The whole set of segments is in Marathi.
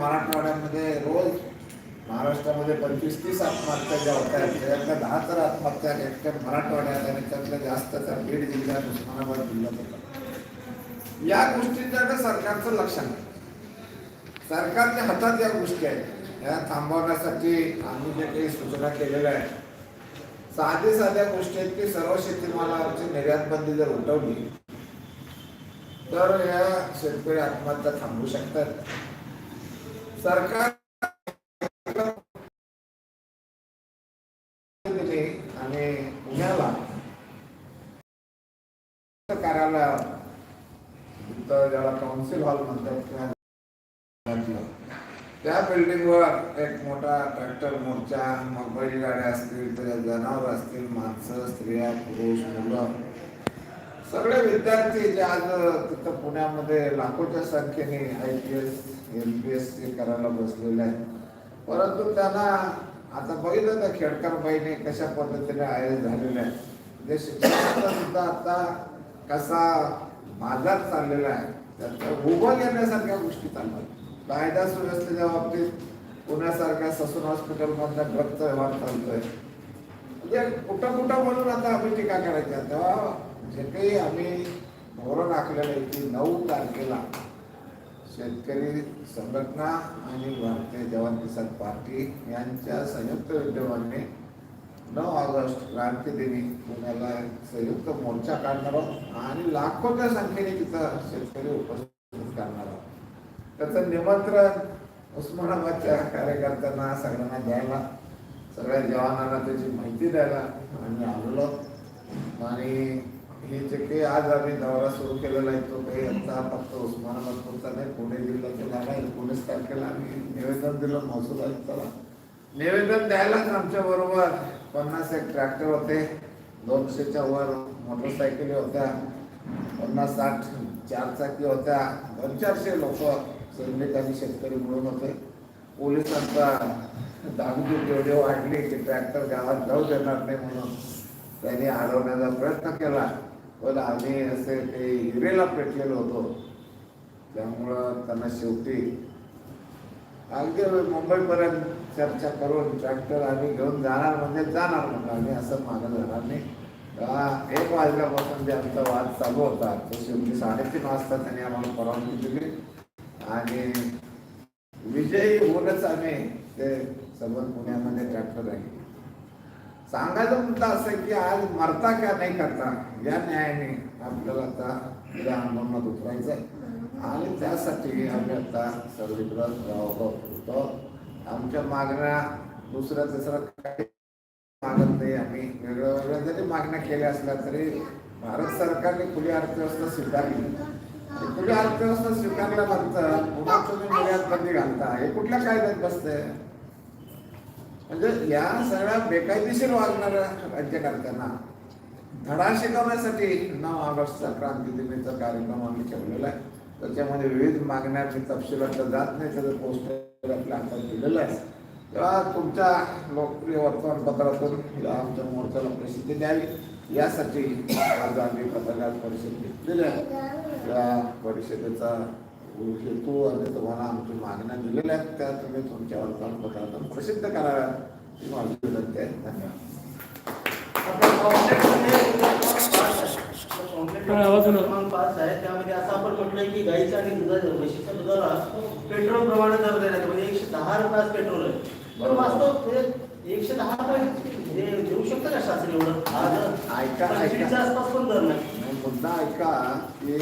मराठवाड्यामध्ये रोज महाराष्ट्रामध्ये पंचवीस तीस आत्महत्या ज्या होत आहेत त्याच्यातल्या दहा तर आत्महत्या एकट्या मराठवाड्यात आणि त्यातल्या जास्त तर बीड जिल्ह्यात उस्मानाबाद जिल्ह्यात होतात. या गोष्टींच्याकडे सरकारचं लक्ष नाही सरकारच्या हातात या गोष्टी आहेत. या थांबवण्यासाठी आम्ही जे काही सूचना केलेल्या आहेत साधे साध्या गोष्टी आहेत की सर्व शेतीमालावरची निर्यात बंदी जर उठवली तर या शेतकरी आत्महत्या थांबवू शकतात. सरकार आणि पुण्याला कार्यालय ज्याला काउन्सिल हॉल म्हणतात त्या बिल्डिंगवर एक मोठा ट्रॅक्टर मोर्चा मग बैलगाड्या असतील तर जनावर असतील माणसं स्त्रिया पुरुष मुलं. सगळे विद्यार्थी जे आज तिथं पुण्यामध्ये लाखोच्या संख्येने I P S M P S C करायला बसलेले आहेत. परंतु त्यांना आता बघितलं तर खेडकरबाईने कशा पद्धतीने आय झालेले आहेत म्हणजे शिक्षणाचा सुद्धा आता कसा बाजार चाललेला आहे त्यात उभं घेण्यासारख्या गोष्टी चालतात. कायदा सुव्यवस्थेच्या बाबतीत पुण्यासारख्या ससून हॉस्पिटलमधल्या ड्रगचा व्यवहार चालतोय. म्हणजे कुठं कुठं म्हणून आता आम्ही टीका करायच्या तेव्हा जे काही आम्ही धोरण आखलेलं आहे की नऊ तारखेला शेतकरी संघटना आणि भारतीय जवान किसान पार्टी यांच्या संयुक्त विद्यमाने नऊ ऑगस्ट क्रांती दिनी पुण्याला संयुक्त मोर्चा काढणार आहोत आणि लाखोच्या संख्येने तिथं शेतकरी उपस्थित करणार आहोत. त्याचं निमंत्रण उस्मानाबादच्या कार्यकर्त्यांना सगळ्यांना द्यायला सगळ्या जवानांना त्याची माहिती द्यायला आम्ही आलेलो आणि हे जे काही आज आम्ही दौरा सुरू केलेला आहे तो काही आता फक्त उस्मानाबादपूरचा नाही पुणे जिल्ह्याचा झाला एकोणीस तारखेला आम्ही निवेदन दिलं महसूल आयुक्ताला. निवेदन द्यायलाच आमच्या बरोबर पन्नास एक ट्रॅक्टर होते दोनशेच्या वर मोटरसायकली होत्या पन्नास साठ चारचाकी होत्या दोन चारशे लोक सैनिक आणि शेतकरी मिळून होते. पोलिसांचा दागदूक एवढी वाढली की ट्रॅक्टर गावात जाऊ देणार नाही म्हणून त्यांनी अडवण्याचा प्रयत्न केला. पण आम्ही असे ते हिरेला पेटलेलो होतो. त्यामुळं त्यांना शेवटी अगदी मुंबईपर्यंत चर्चा करून ट्रॅक्टर आम्ही घेऊन जाणार म्हणजे जाणार म्हणजे आम्ही असं मागं जाणार नाही. एक वाजल्यापासून जे आमचा वाद चालू होता तो शेवटी साडेतीन वाजता त्यांनी आम्हाला परवानगी दिली. आणि विजयी होऊनच आम्ही ते सबंध पुण्यामध्ये ट्रॅक्टर आहे सांगायचा मुद्दा असं की आज मरता का नाही करता? या न्यायाने आपल्याला आता या आंदोलनात उतरायचं आहे आणि त्यासाठी आम्ही आता सर्वत्र होतो. आमच्या मागण्या दुसऱ्या तिसऱ्या काही मागत नाही आम्ही. वेगळ्या वेगळ्या जरी मागण्या केल्या असल्या तरी भारत सरकारने खुली अर्थव्यवस्था स्वीकारली. खुली अर्थव्यवस्था स्वीकारल्यानंतर पुन्हा तुम्ही निर्यात बंदी घालता. हे कुठल्या कायद्यात बसतंय? म्हणजे या सगळ्या बेकायदेशीर वागणाऱ्या राज्यकर्त्यांना धडा शिकवण्यासाठी नऊ ऑगस्टचा क्रांती दिनीचा कार्यक्रम आम्ही ठेवलेला आहे. त्याच्यामध्ये विविध मागण्या मी तपशिलात जात नाही त्याचं पोस्टर आपल्या हातात दिलेलं आहे. तेव्हा तुमच्या लोकप्रिय वर्तमानपत्रातून आमच्या मोर्चाला प्रसिद्धी द्यावी. यासाठी आज आम्ही पत्रकार परिषद घेतलेली आहे. त्या परिषदेचा हेतू आणि तुम्हाला आमची मागण्या दिलेल्या आहेत. त्या तुम्ही तुमच्या वर्तमानपत्रातून प्रसिद्ध कराव्या. ही माझी विनंती आहे. त्यामध्ये असं आपण म्हटलंय की गाईच्या आणि दुधाच्या म्हशीच्या दुधाला पेट्रोल प्रमाणे दर देण्यात म्हणजे एकशे दहा रुपयात पेट्रोल आहे. पण. वास्तव म्हणजे एकशे दहा रुपये हे देऊ शकतं का शासन एवढं? आज ऐका, आसपास पण दर नाही. मुद्दा ऐका. की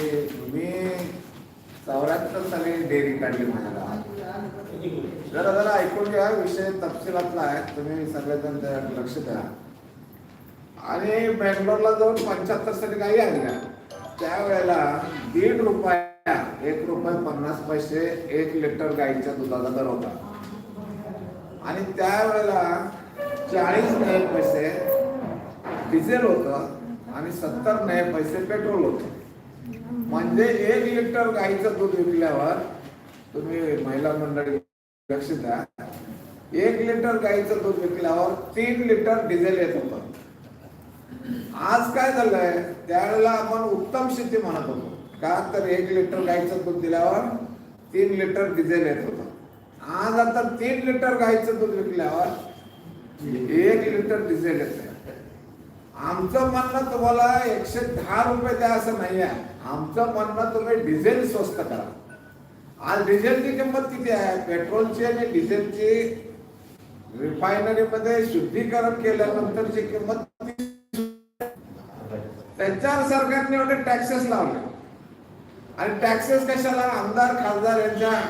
चौऱ्याहत्तर साली डेअरी काढली म्हणाला. जरा जरा ऐकून घ्या विषय तपशिलातला आहे तुम्ही सगळेजण त्यात लक्ष द्या. आणि बेंगलोरला जाऊन पंच्याहत्तर साली गाई आणल्या त्यावेळेला दीड रुपया एक रुपये पन्नास पैसे एक लिटर गाईच्या दुधाचा दर होता. आणि त्यावेळेला चाळीस नये पैसे डिझेल होतं आणि सत्तर नये पैसे पेट्रोल होतं. म्हणजे एक लिटर गाईचं दूध विकल्यावर तुम्ही महिला मंडळी लक्ष द्या. एक लिटर गाईचं दूध विकल्यावर तीन लिटर डिझेल येत होतं. आज काय झालंय? त्यावेळेला आपण उत्तम शेती म्हणत होतो. का तर एक लिटर गाईचं दूध दिल्यावर तीन लिटर डिझेल येत होतं. आज आता तीन लिटर गाईचं दूध विकल्यावर एक लिटर डिझेल येत आमचं म्हणणं तुम्हाला एकशे दहा रुपये द्या असं नाही आहे आमचं म्हणणं तुम्ही डिझेल स्वस्त करा. आज डिझेलची किंमत किती आहे? पेट्रोलची आणि डिझेलची रिफायनरीमध्ये शुद्धीकरण केल्यानंतरची किंमत त्यांच्यावर सरकारने एवढे टॅक्सेस लावले. आणि टॅक्सेस कशाला? आमदार खासदार यांच्या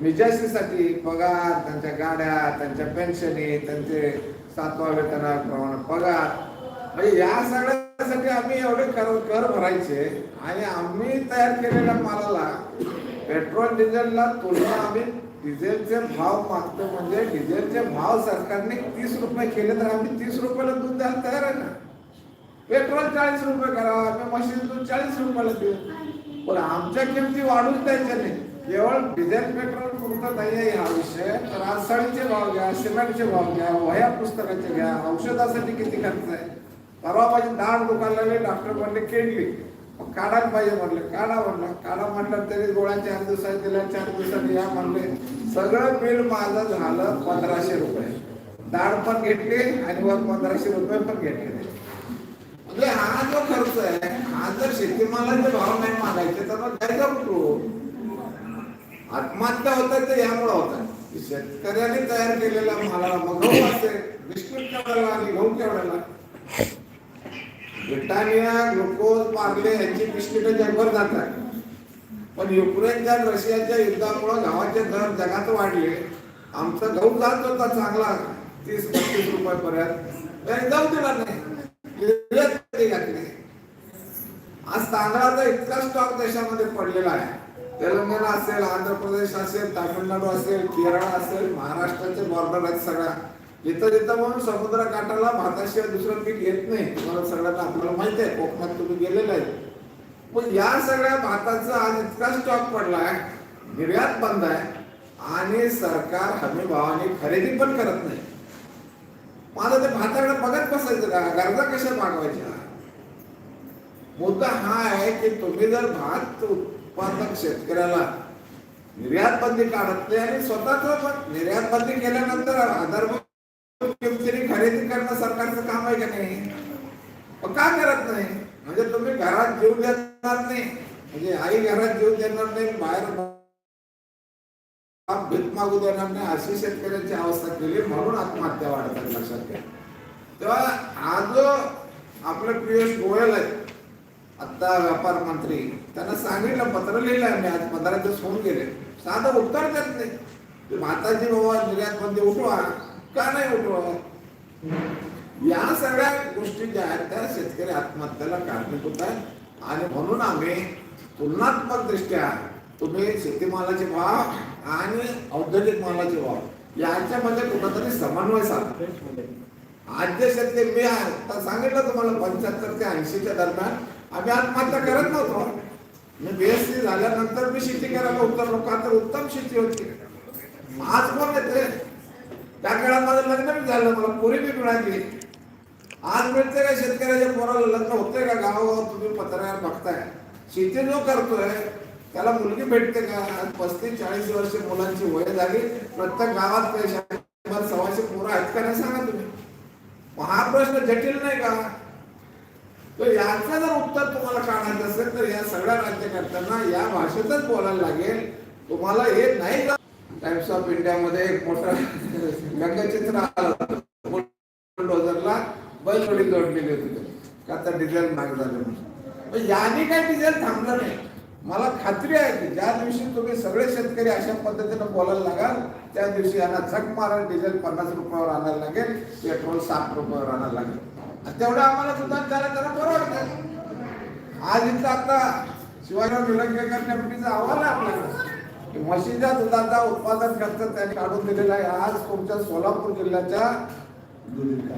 निजासीसाठी पगार त्यांच्या गाड्या त्यांच्या पेन्शनी त्यांचे सातवा वेतनाप्रमाणे पगार म्हणजे या सगळ्यासाठी आम्ही एवढे कर कर भरायचे आणि आम्ही तयार केलेल्या मालाला पेट्रोल डिझेलला तुलना आम्ही डिझेलचे भाव मागतो. म्हणजे डिझेलचे भाव सरकारने तीस रुपये केले तर आम्ही तीस रुपयाला दूध द्यायला तयार आहे ना? पेट्रोल चाळीस रुपये करा आम्ही मशीन दूध चाळीस रुपयाला देऊ. पण आमच्या किमती वाढून द्यायच्या नाही केवळ डिझेल पेट्रोल पुरतं नाही आहे हा विषय. तर आज साडीचे भाव घ्या सिमेंटचे भाव घ्या वह्या पुस्तकाचे घ्या औषधासाठी किती खर्च आहे? परवा माझी दाढ दुकानला डॉक्टर म्हणले केली मग काढायला पाहिजे म्हणले काढा म्हणलं. काढा म्हटलं तरी गोळ्या चार दिवसात दिल्या चार दिवसात या म्हणले सगळं बिल माझं झालं पंधराशे रुपये. दाढ पण घेतली आणि वर पंधराशे रुपये पण घेतले. म्हणजे हा जो खर्च आहे हा जर शेतीमालाचे भाव नाही मागायचे तर मग द्यायचा कुठून आत्महत्या होत आहे ते यामुळे होत आहे. शेतकऱ्यांनी तयार केलेल्या मालाला मग गहू असेल बिस्किट केवढ्याला आणि गहू केवढ्याला ब्रिटानिया ग्लुकोज पार्ले यांची बिस्किट जगभर जातात पण युक्रेनच्या रशियाच्या युद्धामुळे गावाचे दर जगात वाढले. आमचा गहू जात होता चांगला तीस पस्तीस रुपयापर्यंत. त्यांनी जाऊ दिला नाही. आज तांदळाचा इतका स्टॉक देशामध्ये पडलेला आहे. तेलंगणा असेल आंध्र प्रदेश असेल तामिळनाडू असेल केरळ असेल महाराष्ट्राचे बॉर्डर आहेत सगळ्या. इथं जिथं म्हणून समुद्र काठाला भाताशिवाय दुसरं पीक येत नाही. तुम्हाला सगळ्यांना आपल्याला माहिती आहे कोकणात तुम्ही गेलेले आहेत. पण या सगळ्या भाताचा आज इतका स्टॉक पडलाय निर्यात बंद आहे आणि सरकार हमी भावाने खरेदी पण करत नाही. माझं ते भाताकडे बघत बसायचं का? गरजा कशा भागवायच्या? मुद्दा हा आहे की तुम्ही जर भात उत्पादक शेतकऱ्याला निर्यात बंदी काढत नाही आणि स्वतःच पण निर्यात बंदी केल्यानंतर आधारभूत किमतीने खरेदी करणं सरकारचं काम आहे का नाही? का करत नाही? म्हणजे तुम्ही घरात जीव देणार नाही. म्हणजे आई घरात जीव देणार नाही बाहेर भीत मागू देणार नाही अशी शेतकऱ्यांची अवस्था केली म्हणून आत्महत्या वाढतात लक्षात घ्या. तेव्हा हा जो आपलं पियुष गोयल आहे आता व्यापार मंत्री त्यांना सांगितलं पत्र लिहिलं आहे मी आज पंधरा दिवस होऊन गेले. साधं उत्तर देत नाही. माताजी बाबा निर्यात बंदी उठवा का नाही उठवा? या सगळ्या गोष्टी ज्या आहेत त्या शेतकरी आत्महत्याला कारणीभूत आहेत. आणि म्हणून आम्ही तुलनात्मक दृष्ट्या तुम्ही शेतीमालाचे भाव आणि औद्योगिक मालाचे भाव याच्यामध्ये कुठंतरी समन्वय साधा आज जे शेतकरी मी आता सांगितलं तुम्हाला पंच्याहत्तर ते ऐंशीच्या दरम्यान आम्ही आत्महत्या करत नव्हतो. मी बीएससी झाल्यानंतर मी शेती करायला उतरलो का तर उत्तम शेती होती. आज कोण येते त्या काळात माझं लग्न बी झालं मला पोरी बी मिळाली. आज मिळते का शेतकऱ्याच्या पोराला लग्न होते का गावावर? तुम्ही पत्रावर बघताय. शेती जो करतोय. त्याला मुलगी भेटते का? पस्तीस चाळीस वर्ष मुलांची वय झाली. प्रत्येक गावात काही सव्वाशे पोरं आहेत का नाही सांगा तुम्ही. मग हा प्रश्न जटिल नाही का? तर याचं जर उत्तर तुम्हाला काढायचं असेल तर या सगळ्या राज्यकर्त्यांना या भाषेतच बोलायला लागेल. तुम्हाला हे नाही टाइम्स ऑफ इंडियामध्ये एक मोठा व्यंगचित्र आलं बुलडोझरला बैलजोडी जोडलेली होती का तर डिझेल महाग झालं म्हणून. पण याने काय डिझेल थांबलं नाही. मला खात्री आहे की ज्या दिवशी तुम्ही सगळे शेतकरी अशा पद्धतीनं बोलायला लागाल त्या दिवशी यांना झक मारून डिझेल पन्नास रुपयावर आणायला लागेल पेट्रोल साठ रुपयावर आणायला लागेल. तेवढं आम्हाला सुद्धा त्याला त्याला परवडतं आज इथं आता शिवाजीराव निलंगेकर कमिटीचा अहवाल आहे आपल्याकडे की म्हशीच्या दुधाचा उत्पादन खर्च त्यांनी काढून दिलेला आहे. आज तुमच्या सोलापूर जिल्ह्याच्या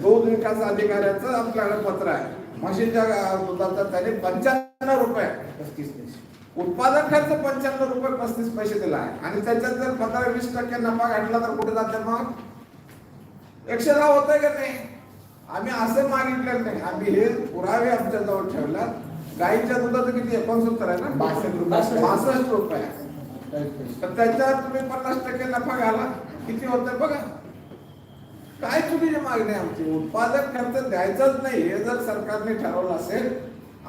दूध विकास अधिकाऱ्याचं आपल्याकडे पत्र आहे. म्हशीच्या दुधाचा त्यांनी पंच्याण्णव रुपये उत्पादन खर्च पंच्याण्णव रुपये पस्तीस पैसे दिला आहे. आणि त्याच्यात जर पंधरा वीस टक्के नफा घातला तर कुठे जाते मग? एकशे दहा होतंय का नाही? आम्ही असं मागितलं नाही. आम्ही हे पुरावे आमच्या जवळ ठेवल्यात गाईच्या दुधाचं किती एकोणसत्तर आहे ना? बासष्ट रुपये. बासष्ट. रुपये. तर त्याच्यात तुम्ही पन्नास टक्के नफा घाला. किती होतं बघा. काय चुकीची मागणी आमची? उत्पादक खर्च द्यायचाच नाही. हे जर सरकारने ठरवलं असेल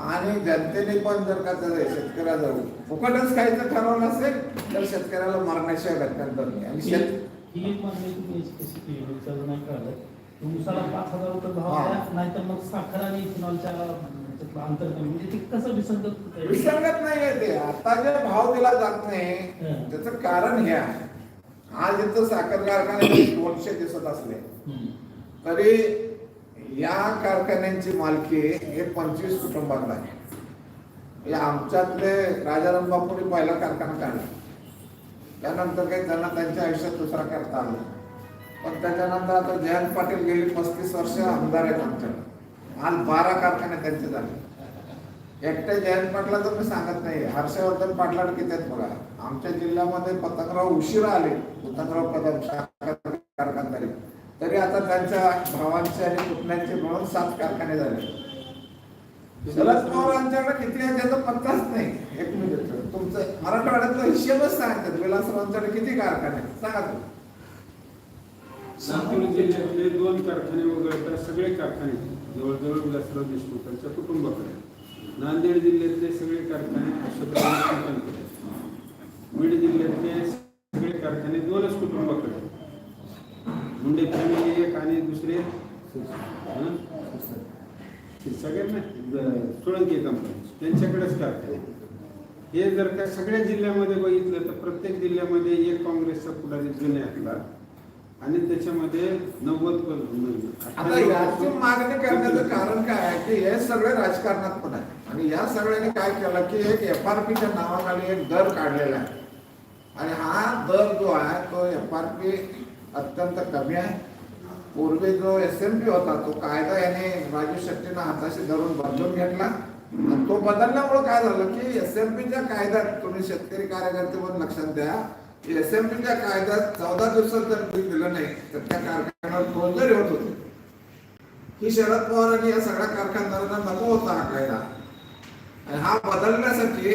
आणि जनतेने पण जर का जर शेतकऱ्याला फुकटच खायचं ठरवलं असेल तर शेतकऱ्याला मारण्याशिवाय गत्यंतर नाही. आणि शेत ही नाही उसाला पाच हजार रुपये भाव हा. द्या नाहीतर मग साखर आणि इथेनॉलच्या त्यातलं अंतर कमी म्हणजे ते कसं विसंगत आहे? विसंगत नाहीये ते आता जे भाव दिला जात नाही हं. त्याचं कारण हे आहे आज इथं साखर कारखान्याचे दोनशे दिसत असले हम्म. तरी या कारखान्यांची मालकी हे पंचवीस कुटुंबातला आहे म्हणजे आमच्यातले राजाराम बापूंनी पहिला कारखाना काढला त्यानंतर काही त्यांना त्यांच्या आयुष्यात दुसरा करता आला पण त्याच्यानंतर आता जयंत पाटील गेली पस्तीस वर्ष आमदार आहेत आमच्याकडे आज बारा कारखाने त्यांचे झाले. एकट्या जयंत पाटलाचं मी सांगत नाही. हर्षवर्धन पाटलाड किती आहेत बघा. आमच्या जिल्ह्यामध्ये पतंगराव उशिरा आले. पतंगराव कदम कारखानदारी. तरी आता त्यांच्या भावांचे आणि पुतण्यांचे मिळून सात कारखाने झाले. शरद पवारांच्याकडे किती आहे त्याचा पत्ताच नाही. एक मिनिट. तुमचं मराठवाड्यातला हिशेबच सांगतात. विलासरावांच्याकडे किती कारखाने आहेत? सांगा तुम्ही. लातूर जिल्ह्यातले दोन कारखाने वगळता सगळे कारखाने जवळजवळ विलासराव देशमुखांच्या कुटुंबाकडे नांदेड जिल्ह्यातले सगळे कारखाने अशोकराव बीड जिल्ह्यातले सगळे कारखाने दोनच कुटुंबाकडे मुंडे फॅमिली एक आणि दुसरे सगळ्यांना सोळंकी कंपनी त्यांच्याकडेच कारखाने हे जर का सगळ्या जिल्ह्यामध्ये बघितलं तर प्रत्येक जिल्ह्यामध्ये एक काँग्रेसचा पुढारी असला आणि त्याच्यामध्ये नव्वद आता याची मागणी करण्याचं कारण काय आहे की हे सगळे राजकारणात पण आहे. आणि या सगळ्यांनी काय केलं की एक एफ आर पीच्या नावाखाली एक दर काढलेला आहे. आणि हा दर जो आहे तो एफ आर पी अत्यंत कमी आहे. पूर्वी जो एस एम पी होता तो कायदा याने राजू शेट्टीनं हाताशी धरून बदलून घेतला. तो बदलल्यामुळे काय झालं की एस एम पीच्या कायद्यात तुम्ही शेतकरी कार्यकर्ते पण लक्षात द्या पीच्या कायद्यात चौदा दिवसात जर बिल दिलं नाही तर त्या कारखान्यावर फौजदारी होत होती. ही शरद पवारांनी या सगळ्या कारखानदारांना नको होता हा कायदा आणि हा बदलण्यासाठी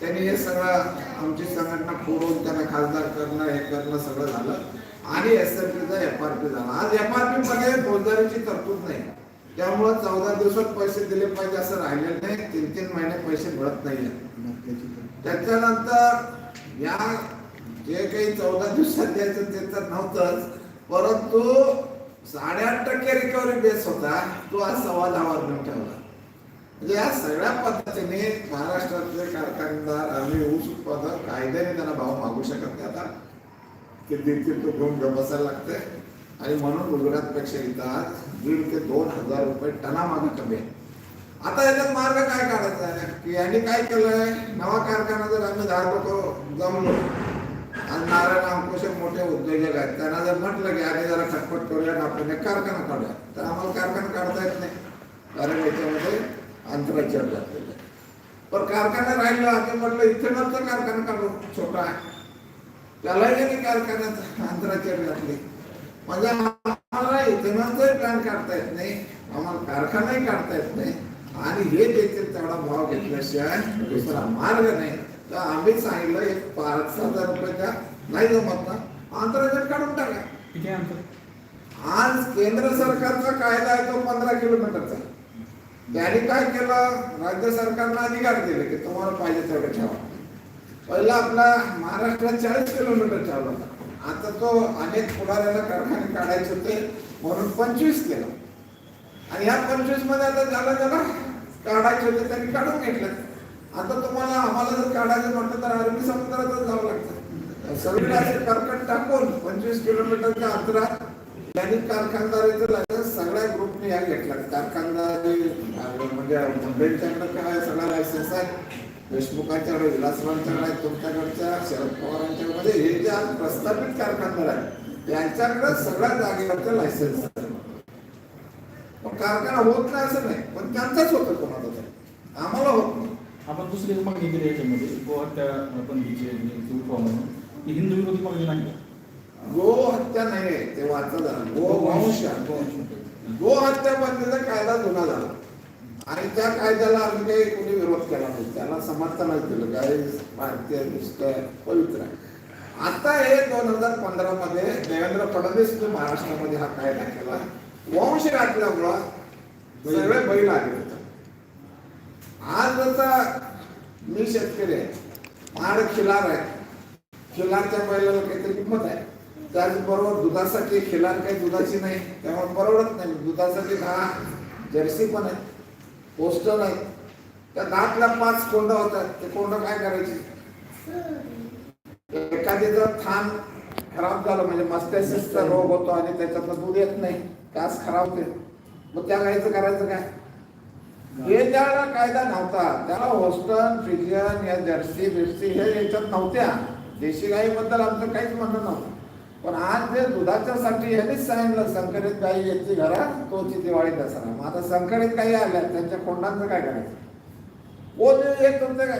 त्यांनी हे सगळं आमची संघटना फोडून त्यांना खासदार करणं हे करणं सगळं झालं. आणि एस एम पीचा एफ आर पी झाला. आज एफ आर पी मध्ये फौजदारीची तरतूद नाही. त्यामुळं चौदा दिवसात पैसे दिले पाहिजे असं राहिलेलं नाही. तीन तीन महिने पैसे मिळत नाही त्याच्यानंतर या जे काही चौदा दिवसात द्यायचं ते तर नव्हतंच परंतु साडेआठ टक्के रिकव्हरी बेस होता तो आज सव्वा दहावर ठेवला. म्हणजे या सगळ्या पद्धतीने महाराष्ट्रातले कारखानदार आम्ही ऊस उत्पादक कायद्याने त्यांना भाव मागू शकत नाही आता. ते देतील तो घेऊन बसायला लागते आणि म्हणून गुजरातपेक्षा इथं आज दीड ते दोन हजार रुपये टनामागे कमी आहे. आता याच्यात मार्ग काय काढायचा आहे? की यांनी काय केलंय? नवा कारखाना जर आम्ही धारपतो जमलो आणि नारायण अंकुश मोठे उद्योजक आहेत. त्यांना जर म्हटलं की आम्ही जरा खटपट करूया आणि कारखाना काढूया तर आम्हाला कारखाना काढता येत नाही. कारण याच्यामध्ये अंतराचार लागलेलं आहे. पण कारखाना राहिलं आम्ही म्हटलं इथेनॉलचा कारखाना काढू. छोटा आहे. त्यालाही यांनी कारखान्यात अंतराचार घातले म्हणजे आम्हाला इथेनॉलचाही प्लॅन काढता येत नाही. आम्हाला कारखानाही काढता येत नाही. आणि हे देखील तेवढा भाव घेतल्याशिवाय दुसरा मार्ग नाही. तर आम्ही सांगितलं एक पाच हजार रुपयाच्या नाही जमत ना. आंतरराज्यात काढून टाका. किती अंतर आज केंद्र सरकारचा कायदा आहे तो पंधरा किलोमीटरचा. त्यांनी काय केलं? राज्य सरकारनं अधिकार दिले की तुम्हाला पाहिजे तेवढं ठेवा. पहिला आपला महाराष्ट्रात चाळीस किलोमीटर ठेवला होता. आता तो अनेक पुढाऱ्याला कारखाने काढायचे होते. म्हणून पंचवीस केलं. आणि या पंचवीसमध्ये आता झालं त्याला काढायचे होते त्यांनी काढून घेतलं आता तुम्हाला आम्हाला जर काढायचं म्हटलं तर अरबी समुद्रातच जावं लागतं. सगळीकडे असे कर्कट टाकून पंचवीस किलोमीटरच्या अंतरात त्यांनी कारखानदारीचं लायसन्स सगळ्या ग्रुपने या घेतला. कारखानदारी म्हणजे मुंबईच्याकडे काय सगळा लायसन्स आहे? देशमुखांच्याकडे विलासरावांच्याकडे आहे तुमच्याकडच्या शरद पवारांच्याकडे हे जे आज प्रस्थापित कारखानदार आहेत त्यांच्याकडे सगळ्या जागेवरचं लायसन्स आहे. पण कारखाना होत नाही असं नाही पण त्यांचाच होतं आम्हाला होत नाही. आपण दुसरी मागणी केली याच्यामध्ये गोहत्या बंदीची उठवा म्हणून ही हिंदू विरोधी मागणी नाही? गो हत्या नाही ते वाचा झाला गो वंश गो हत्या बंदीचा कायदा जुना झाला. आणि त्या कायद्याला आम्ही काही कोणी विरोध केला नाही. त्याला समर्थनच दिलं. काय भारतीय आहे, पवित्र आहे. आता हे दोन हजार पंधरा मध्ये देवेंद्र फडणवीस महाराष्ट्रामध्ये हा कायदा केला वंश घातल्यामुळं सगळे बैल आले. आज जसा मी शेतकरी आहे. माड खिलार आहे. खिलारच्या बैलाला काहीतरी किंमत आहे. त्याचबरोबर दुधासाठी खिलार काही दुधाची नाही त्यामुळे परवडत नाही. दुधासाठी दहा जर्सी पण आहे. पोस्टर आहे. त्या दहातल्या पाच कोंड होतात. ते कोंड काय करायचे? एखादीचं थान खराब झालं म्हणजे मस्त्यासिसचा रोग होतो आणि त्याच्यातनं दूध येत नाही. कास खराब होते. मग त्या गाईचं करायचं काय? हे त्याला कायदा नव्हता. त्याला होस्टन फ्रिजन या जर्सी बिर्सी हे याच्यात नव्हत्या. देशी गाईबद्दल आमचं काहीच म्हणणं नव्हतं. पण आज जे दुधाच्यासाठी ह्यांनीच सांगितलं संकरित गाई याची घरात तोची दिवाळी दसरा. मग आता संकरित गाई आल्या त्यांच्या कोंडांचं काय करायचं? ओ एक तुमचं काय?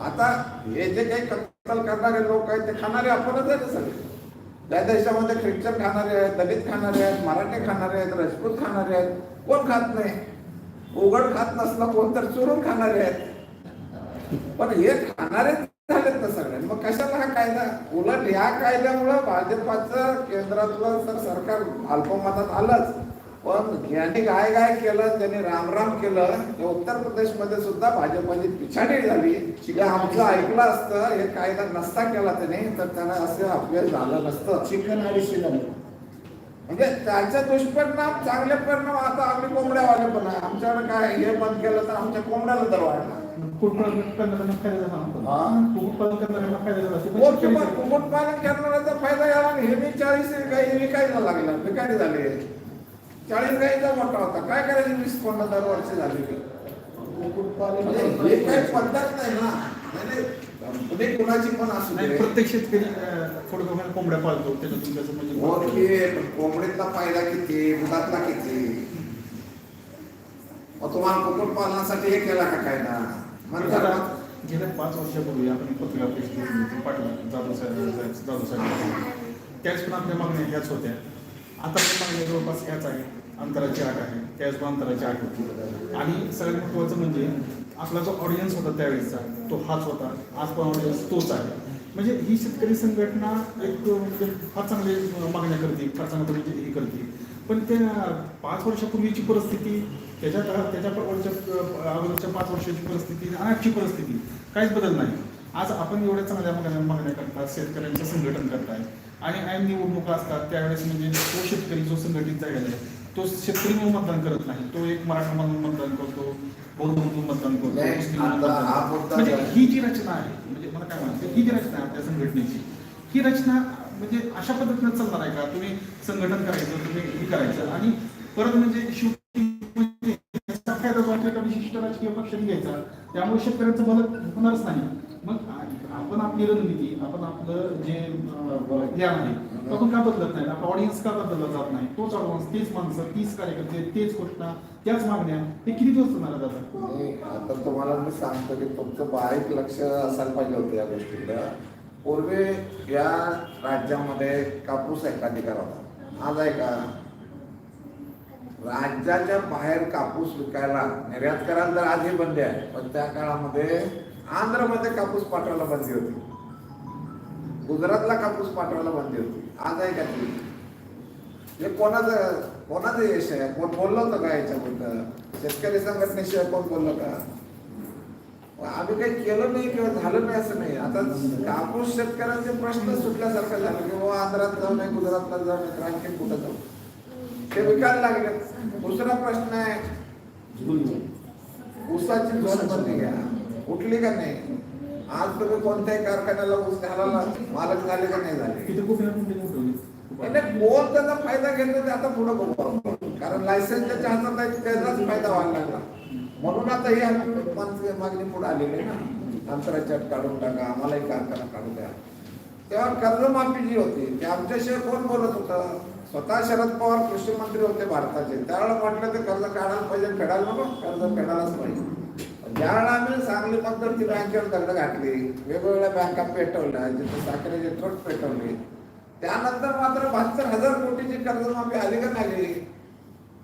आता हे जे काही कत्तल करणारे लोक आहेत ते खाणारे आपणच आहेत ना सगळे. त्या देशामध्ये ख्रिश्चन खाणारे आहेत दलित खाणारे आहेत मराठी खाणारे आहेत राजपूत खाणारे आहेत. कोण खात नाही? उघड खात नसला कोण तर चोरून खाणारे आहेत. पण हे खाणारे झालेत ना सगळ्यांनी मग कशाला हा कायदा? उलट या कायद्यामुळं भाजपाचं केंद्रातलं तर सरकार अल्पमतात आलंच. पण ज्ञानी काय काय केलं त्यांनी रामराम केलं ते उत्तर प्रदेशमध्ये सुद्धा भाजपाची पिछाडी झाली. हे आमचं ऐकलं असतं हे कायदा नसता केला त्याने तर त्यांना असं अपयश झालं नसतं. चिकन आणि झाले म्हणजे त्याचे दुष्परिणाम चांगले परिणाम आता आम्ही कोंबड्यावाले पण आहे. आमच्याकडे काय हे बंद केलं तर आमच्या कोंबड्याला दर वाढला. कुक्कुटपालन हा. कुक्कुटपालन कुक्कुटपालन करणाऱ्याचा फायदा झाला आणि हे मी चाळीस गाई विकायला लागला. विकायला झाले? चाळीस गाईचा मोठा होता. काय करायचे? वीस कोंडा दरवर्षी झाली. म्हणजे हे काही पद्धत नाही ना. नाही. पुणे कुणाची पण असू दे. प्रत्येक शेतकरी थोडं प्रमाणात कोंबड्या पाळतो त्याच्यातून त्याचं म्हणजे ओके पण कोंबडीतला फायदा किती दुधातला किती मग तुम्हाला कुक्कुटपालनासाठी हे केला का कायदा म्हणतात गेल्या पाच वर्षापूर्वी आपण पत्रिका प्रसिद्ध केली होती पाटील जाधव साहेब जाधव साहेब त्याच पण आपल्या मागण्या ह्याच होत्या. आता पण मागण्या जवळपास ह्याच आहे अंतराची आठ आहे. त्याच पण अंतराची आठ होती. आणि सगळ्यात महत्त्वाचं म्हणजे आपला जो ऑडियन्स होता त्यावेळेसचा तो हाच होता. आज पण ऑडियन्स तोच आहे. म्हणजे ही शेतकरी संघटना एक म्हणजे फार चांगले मागण्या करते फार चांगलं म्हणजे हे करते. पण त्या पाच वर्षापूर्वीची परिस्थिती त्याच्या त्याच्या वरच्या अगोदरच्या पाच वर्षाची परिस्थिती आणि आजची परिस्थिती काहीच बदल नाही. आज आपण एवढ्या चांगल्या मागण्या मागण्या करतात शेतकऱ्यांचं संघटन करताय आणि ऐन निवडणुका असतात त्यावेळेस म्हणजे तो शेतकरी जो संघटित झालेला आहे तो शेतकरी म्हणून मतदान करत नाही. तो एक मराठा म्हणून मतदान करतो बौद्ध म्हणून मतदान करतो नाही, मुस्लिम म्हणून आता मतदान हा करतो. मुद्दा म्हणजे ही जी रचना आहे म्हणजे मला काय म्हणायचं ही जी रचना आहे आपल्या संघटनेची ही रचना म्हणजे अशा पद्धतीने चालणार आहे का? तुम्ही संघटन करायचं तुम्ही हे करायचं आणि परत म्हणजे शेवटी म्हणजे याचा फायदा जो आहे तो एका विशिष्ट राजकीय पक्षाने घ्यायचा त्यामुळे शेतकऱ्यांचं भलं होणारच नाही. मग आपण आपली रणनीती आपण आपलं जे अं, ज्ञान आहे आपण का बदलत नाही. आपला ऑडियन्स का बदलला जात नाही? तोच ऑडियन्स तेच माणसं तीच कार्यकर्ते तेच घोषणा त्याच मागण्या ते किती दिवस चालणार जातात? आता तुम्हाला मी सांगतो की तुमचं बारीक लक्ष असायला पाहिजे होतं या गोष्टीला पूर्वी या राज्यामध्ये कापूस एकाधिकार होता. आज आहे का? राज्याच्या बाहेर कापूस विकायला निर्यात करायला तर आधी बंदी आहे. पण त्या काळामध्ये आंध्रमध्ये कापूस पाठवायला बंदी होती. गुजरातला कापूस पाठवायला बंदी होती. आज आहे का ती हे कोणाचं कोणाचं यश आहे? कोण बोललं होतं का याच्याबद्दल? शेतकरी संघटनेशिवाय कोण बोललो का? आम्ही काही केलं नाही किंवा झालं नाही असं नाही. आता कापूस शेतकऱ्यांचे प्रश्न सुटल्यासारखं झालं की बाबा आंध्रात जाऊ नये गुजरातला जाऊ नये आणखी कुठं जाऊ? ते विकायला लागले. दुसरा प्रश्न आहे ऊसाची बंदी घ्या. उठली का नाही? आज तुम्ही कोणत्याही कारखान्याला ऊस घालायला मालक झाले का नाही झाले किती कोकणात कुठे उठवली म्हणजे कोण त्याचा फायदा घेतला ते आता पुढे बघू कारण कारण लायसन्सच्या हातात आहे त्याचाच फायदा व्हायला लागला. म्हणून आता हे आमची मागणी पुढे आलेली ना. अंतराच्या काढून टाका आम्हालाही कारखाना काढू द्या. तेव्हा कर्जमाफी जी होती ते आमच्याशिवाय कोण बोलत होतं? स्वतः शरद पवार कृषी मंत्री होते भारताचे. त्यावेळेला म्हटलं ते कर्ज काढायला पाहिजे फेडायला नको कर्ज फेडायलाच पाहिजे. ज्यावेळेला आम्ही सांगली ती बँकेवर दगड घातली वेगवेगळ्या बँका पेटवल्या जिथे साखरेचे ट्रक पेटवले त्यानंतर मात्र बहात्तर हजार कोटीची कर्जमाफी आली का नाही आली?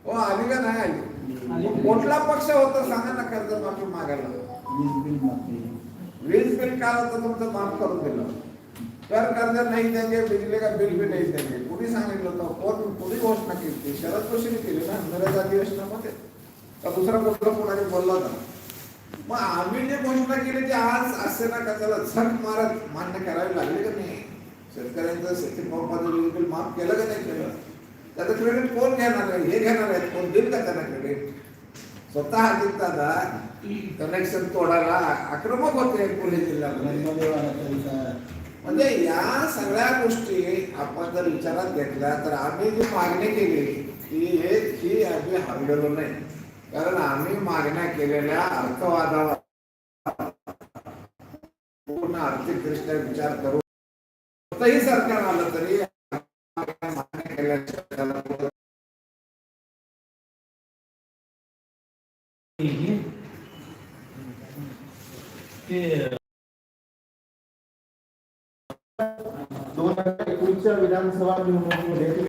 हो आली का नाही आली? कुठला पक्ष होता सांगा ना कर्ज माफी मागायला? वीज बिल काल होतं तुमचं माफ करून दिलं. कर कर्ज नाही देंगे बिजली का बिल भी नाही देंगे. कुणी सांगितलं होतं? कोण? कुणी घोषणा केली? शरद जोशीने केली ना नरेगा अधिवेशनामध्ये का दुसरा कुठला कोणाने बोलला होता? मग आम्ही जे घोषणा केली ती आज असे ना का त्याला झक मारत मान्य करावी लागली का नाही? शेतकऱ्यांचं शेती पंपाचं बिल माफ केलं का नाही केलं? त्याचं क्रेडिट कोण घेणार आहे? हे घेणार आहेत. कोण देईल का त्यांना क्रेडिट स्वतः अजित दादा कनेक्शन तोडायला आक्रमक होते पुणे जिल्ह्यामध्ये. म्हणजे या सगळ्या गोष्टी आपण जर विचारात घेतल्या तर आम्ही जी मागणी केली ती हे ही आम्ही हरलेलो नाही. कारण आम्ही मागण्या केलेल्या अर्थवादावर पूर्ण आर्थिकदृष्ट्या विचार करून कोणतंही सरकार आलं तरी दोन हजार एकवीसच्या विधानसभा निवडणुकीमध्ये